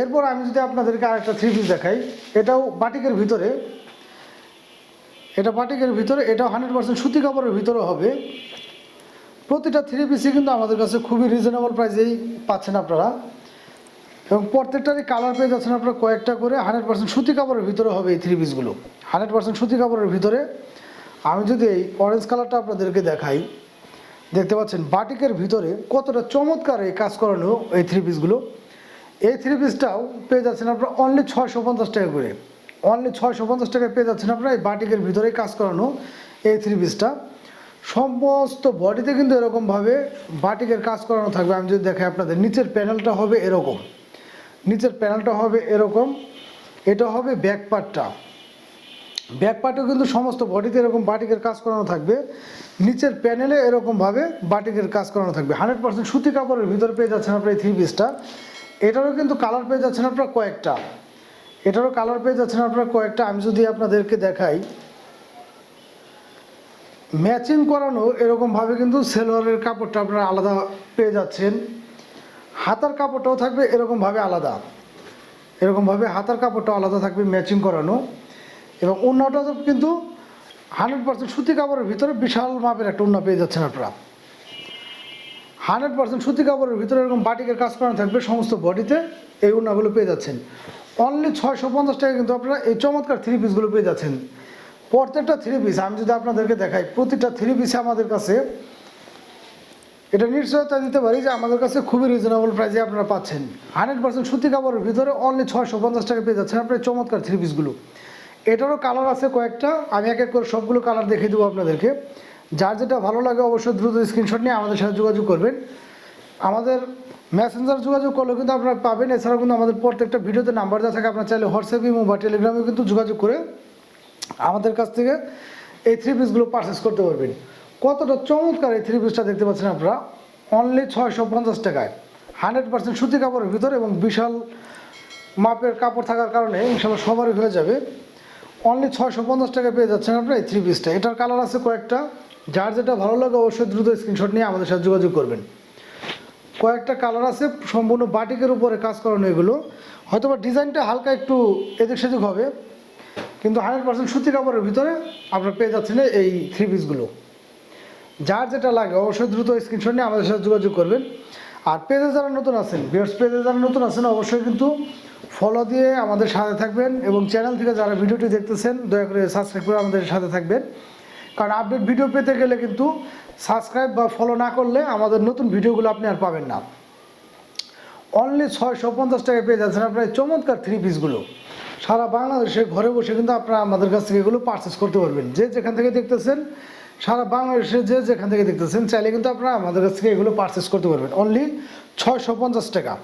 এরপর আমি যদি আপনাদেরকে আরেকটা থ্রি পিস দেখাই, এটাও বাটিকের ভিতরে। এটা বাটিকের ভিতরে এটাও হান্ড্রেড পার্সেন্ট সুতি কাপড়ের ভিতরে হবে। প্রতিটা থ্রি পিসই কিন্তু আমাদের কাছে খুবই রিজনেবল প্রাইসেই পাচ্ছেন আপনারা। এবং প্রত্যেকটারই কালার পেয়ে যাচ্ছেন আপনারা কয়েকটা করে হান্ড্রেড পার্সেন্ট সুতি কাপড়ের ভিতরে হবে এই থ্রি পিসগুলো হান্ড্রেড পার্সেন্ট সুতি কাপড়ের ভিতরে। আমি যদি এই অরেঞ্জ কালারটা আপনাদেরকে দেখাই, দেখতে পাচ্ছেন বাটিকের ভিতরে কতটা চমৎকার এই কাজ করানো এই থ্রি পিসগুলো এই থ্রি পিসটাও পেয়ে যাচ্ছেন আপনারা অনলি ছয়শো পঞ্চাশ টাকা করে। অনলি ছয়শো পঞ্চাশ টাকায় পেয়ে যাচ্ছেন আপনারা এই বাটিকের ভিতরে কাজ করানো এই থ্রি পিসটা সমস্ত বডিতে কিন্তু এরকমভাবে বাটিকের কাজ করানো থাকবে। আমি যদি দেখাই আপনাদের, নিচের প্যানেলটা হবে এরকম। নিচের প্যানেলটা হবে এরকম। এটা হবে ব্যাক পার্টটা ব্যাক পার্টেও কিন্তু সমস্ত বডিতে এরকম বাটিকের কাজ করানো থাকবে। নিচের প্যানেলে এরকমভাবে বাটিকের কাজ করানো থাকবে। হান্ড্রেড পার্সেন্ট সুতি কাপড়ের ভিতরে পেয়ে যাচ্ছেন আপনার এই থ্রি পিসটা এটারও কিন্তু কালার পেয়ে যাচ্ছেন আপনার কয়েকটা? এটারও কালার পেয়ে যাচ্ছেন আপনার কয়েকটা? আমি যদি আপনাদেরকে দেখাই। ম্যাচিং করানো এরকমভাবে কিন্তু সেলোয়ারের কাপড়টা আপনারা আলাদা পেয়ে যাচ্ছেন। হাতার কাপড়টাও থাকবে এরকমভাবে আলাদা। এরকমভাবে হাতার কাপড়টাও আলাদা থাকবে ম্যাচিং করানো। এবং উন্নাটা কিন্তু হান্ড্রেড পার্সেন্ট সুতি কাপড়ের ভিতরে বিশাল মাপের একটা উন্না পেয়ে যাচ্ছেন আপনারা। হান্ড্রেড পার্সেন্ট সুতি কাপড়ের ভিতরে এরকম বাটিকের কাজ করানো থাকবে সমস্ত বডিতে, এই উন্নাগুলো পেয়ে যাচ্ছেন। অনলি ছয়শো পঞ্চাশ টাকা কিন্তু আপনারা এই চমৎকার থ্রি পিসগুলো পেয়ে যাচ্ছেন। প্রত্যেকটা থ্রি পিস আমি যদি আপনাদেরকে দেখাই, প্রতিটা থ্রি পিসে আমাদের কাছে এটা নিশ্চয়তা দিতে পারি যে আমাদের কাছে খুবই রিজনেবল প্রাইসে আপনারা পাচ্ছেন। হান্ড্রেড পার্সেন্ট সুতি কাপড়ের ভিতরে অনলি ছয়শো পঞ্চাশ টাকা পেয়ে যাচ্ছেন আপনার চমৎকার থ্রি পিসগুলো এটারও কালার আছে কয়েকটা, আমি এক এক করে সবগুলো কালার দেখিয়ে দেবো আপনাদেরকে। যার যেটা ভালো লাগে অবশ্যই দ্রুত স্ক্রিনশট নিয়ে আমাদের সাথে যোগাযোগ করবেন। আমাদের মেসেঞ্জার যোগাযোগ করলেও কিন্তু আপনারা পাবেন। এছাড়াও কিন্তু আমাদের প্রত্যেকটা ভিডিওতে নাম্বার দেওয়া থাকে। আপনার চাইলে হোয়াটসঅ্যাপ ইমো বা টেলিগ্রামেও কিন্তু যোগাযোগ করে আমাদের কাছ থেকে এই থ্রি পিসগুলো পারচেস করতে পারবেন। কতটা চমৎকার এই থ্রি পিসটা দেখতে পাচ্ছেন আপনারা? অনলি ছয়শো পঞ্চাশ টাকায়। হান্ড্রেড পার্সেন্ট সুতি কাপড়ের ভিতরে এবং বিশাল মাপের কাপড় থাকার কারণে ইনশাল্লাহ সবারই হয়ে যাবে। অনলি ছয়শো পঞ্চাশ টাকা পেয়ে যাচ্ছেন আপনারা এই থ্রি পিসটা এটার কালার আছে কয়েকটা। যার যেটা ভালো লাগে অবশ্যই দ্রুত স্ক্রিনশট নিয়ে আমাদের সাথে যোগাযোগ করবেন। কয়েকটা কালার আছে, সম্পূর্ণ বাটিকের উপরে কাজ করানো এগুলো। হয়তো বা ডিজাইনটা হালকা একটু এদিক সেদিক হবে, কিন্তু হান্ড্রেড পার্সেন্ট সুতি কাপড়ের ভিতরে আপনারা পেয়ে যাচ্ছেন এই থ্রি পিসগুলো যার যেটা লাগে অবশ্যই দ্রুত স্ক্রিনশট নিয়ে আমাদের সাথে যোগাযোগ করবেন। আর পেজে যারা নতুন আছেন বিয়ার্স পেজে যারা নতুন আছেন, অবশ্যই কিন্তু ফলো দিয়ে আমাদের সাথে থাকবেন এবং চ্যানেল থেকে যারা ভিডিওটি দেখতেছেন, দয়া করে সাবস্ক্রাইব করে আমাদের সাথে থাকবেন। কারণ আপডেট ভিডিও পেতে গেলে কিন্তু সাবস্ক্রাইব বা ফলো না করলে আমাদের নতুন ভিডিওগুলো আপনি আর পাবেন না। অনলি ছয়শো পঞ্চাশ টাকায় পেয়ে যাচ্ছেন আপনার চমৎকার থ্রি পিসগুলো সারা বাংলাদেশে ঘরে বসে কিন্তু আপনারা আমাদের কাছ থেকে এগুলো পারচেস করতে পারবেন। যে যেখান থেকে দেখতেছেন, সারা বাংলাদেশে যে যেখান থেকে দেখতেছেন, চাইলে কিন্তু আপনারা আমাদের কাছ থেকে এগুলো পারচেস করতে পারবেন। অনলি ছয়শো পঞ্চাশ টাকা।